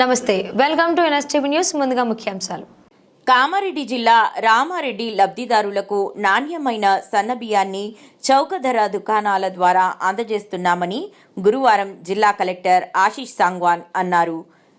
నమస్తే welcome to NSTV news ముందుగా ముఖ్యాంశాలు. కామారెడ్డి జిల్లా రామారెడ్డి లబ్ధిదారులకు నాణ్యమైన సన్నబియ్యాన్ని చౌక ధర దుకాణాల ద్వారా అందజేస్తున్నామని గురువారం జిల్లా కలెక్టర్ ఆశీష్ సాంగ్వాన్ అన్నారు.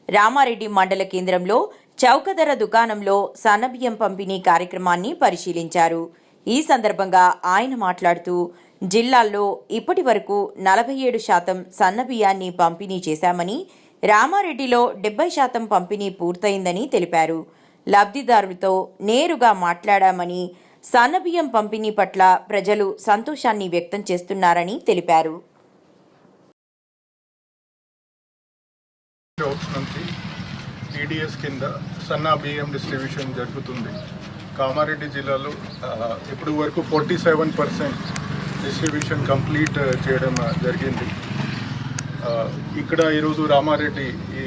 రామారెడ్డి మండల కేంద్రంలో చౌక ధర దుకాణంలో సన్నబియ్యం పంపిణీ కార్యక్రమాన్ని పరిశీలించారు. ఈ సందర్భంగా ఆయన మాట్లాడుతూ జిల్లాల్లో ఇప్పటి వరకు నలభై ఏడు శాతం సన్నబియ్యాన్ని పంపిణీ చేశామని రామారెడ్డిలో డెబ్బై శాతం పంపిణీ పూర్తయిందని తెలిపారు. లబ్ధిదారులతో నేరుగా మాట్లాడామని సన్నబియ్యం పంపిణీ పట్ల ప్రజలు సంతోషాన్ని వ్యక్తం చేస్తున్నారని తెలిపారు. టీడీఎస్ కింద సన్నా బియ్యం డిస్ట్రిబ్యూషన్ జరుగుతుంది. కామారెడ్డి జిల్లాలో ఆ, ఇప్పుడు వరకు forty seven percent distribution complete చేయడం జరిగింది. ఇక్కడ ఈరోజు రామారెడ్డి ఈ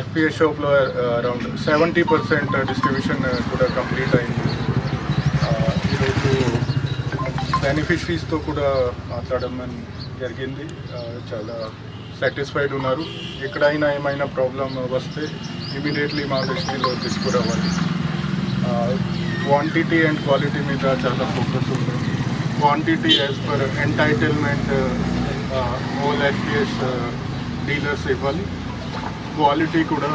ఎఫ్పిఎస్ షాప్లో అరౌండ్ సెవెంటీ పర్సెంట్ డిస్ట్రిబ్యూషన్ కూడా కంప్లీట్ అయింది. ఈరోజు బెనిఫిషరీస్తో కూడా మాట్లాడడం జరిగింది. చాలా సాటిస్ఫైడ్ ఉన్నారు. ఎక్కడైనా ఏమైనా ప్రాబ్లం వస్తే ఇమీడియట్లీ మా దృష్టిలో తీసుకురావాలి. క్వాంటిటీ అండ్ క్వాలిటీ మీద చాలా ఫోకస్ ఉంది. Quantity as per entitlement all FPS dealers ఇవ్వాలి. క్వాలిటీ కూడా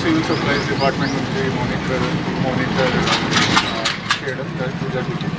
సివిల్ సప్లైస్ డిపార్ట్మెంట్ నుంచి మానిటర్ మానిటర్ చేయడం జరుగుతుంది.